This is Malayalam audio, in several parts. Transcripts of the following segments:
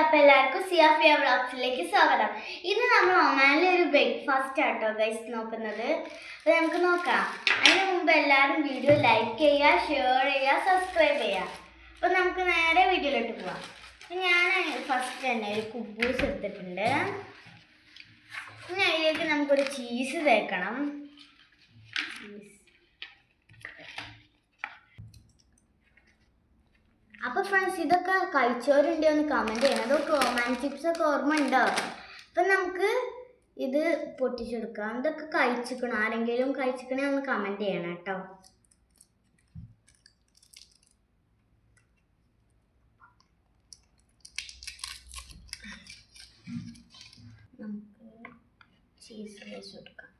അപ്പൊ എല്ലാവർക്കും സിയാഫിയ വ്ളോഗ്സിലേക്ക് സ്വാഗതം. ഇന്ന് നമ്മൾ ഒമാനിലെ ഒരു ബ്രേക്ക്ഫാസ്റ്റ് ആട്ടോ ഗൈസ് നോക്കുന്നത്. അപ്പൊ നമുക്ക് നോക്കാം. അതിന് മുമ്പ് എല്ലാവരും വീഡിയോ ലൈക്ക് ചെയ്യുക ഷെയർ ചെയ്യുക സബ്സ്ക്രൈബ് ചെയ്യുക. അപ്പൊ നമുക്ക് നേരെ വീഡിയോയിലോട്ട് പോവാം. ഞാൻ ഫസ്റ്റ് തന്നെ ഒരു കുബൂസ് എടുത്തിട്ടുണ്ട്. ഇനി അതിലേക്ക് നമുക്കൊരു ചീസ് തേക്കണം ചീസ് അപ്പൊ ഫ്രണ്ട്സ് ഇതൊക്കെ കഴിച്ചവരുണ്ടോ എന്ന് കമന്റ് ചെയ്യണം. അതൊക്കെ റൊമാൻസ് ചിപ്സൊക്കെ ഓർമ്മ ഉണ്ടോ? അപ്പൊ നമുക്ക് ഇത് പൊട്ടിച്ചെടുക്കാം. ഇതൊക്കെ കഴിച്ചിക്കണം ആരെങ്കിലും കഴിച്ചിക്കണേ ഒന്ന് കമന്റ് ചെയ്യണം കേട്ടോ. നമുക്ക് ചീസ് വെച്ച് കൊടുക്കാം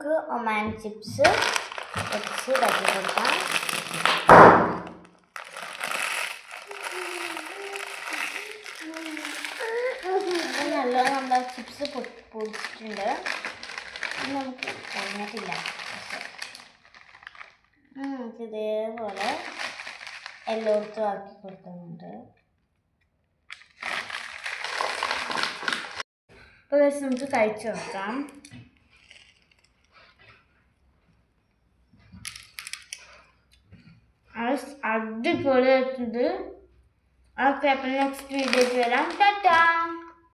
നമുക്ക് ഒമാൻ ചിപ്സ് വെച്ച് തട്ടി കൊടുക്കാം നല്ല നമ്മുടെ ചിപ്സ് പൊടിച്ചിട്ടുണ്ട് ഇനി നമുക്ക് കഴിഞ്ഞിട്ടില്ല നമുക്ക് ഇതേപോലെ എല്ലായിടത്തും ആക്കി കൊടുക്കുന്നുണ്ട് അപ്പോൾ നമുക്ക് കഴിച്ചു നോക്കാം അടിപൊളിയായിട്ടുണ്ട് ഓക്കെ അപ്പം നെക്സ്റ്റ് വീഡിയോയിൽ വരാം ടാറ്റാ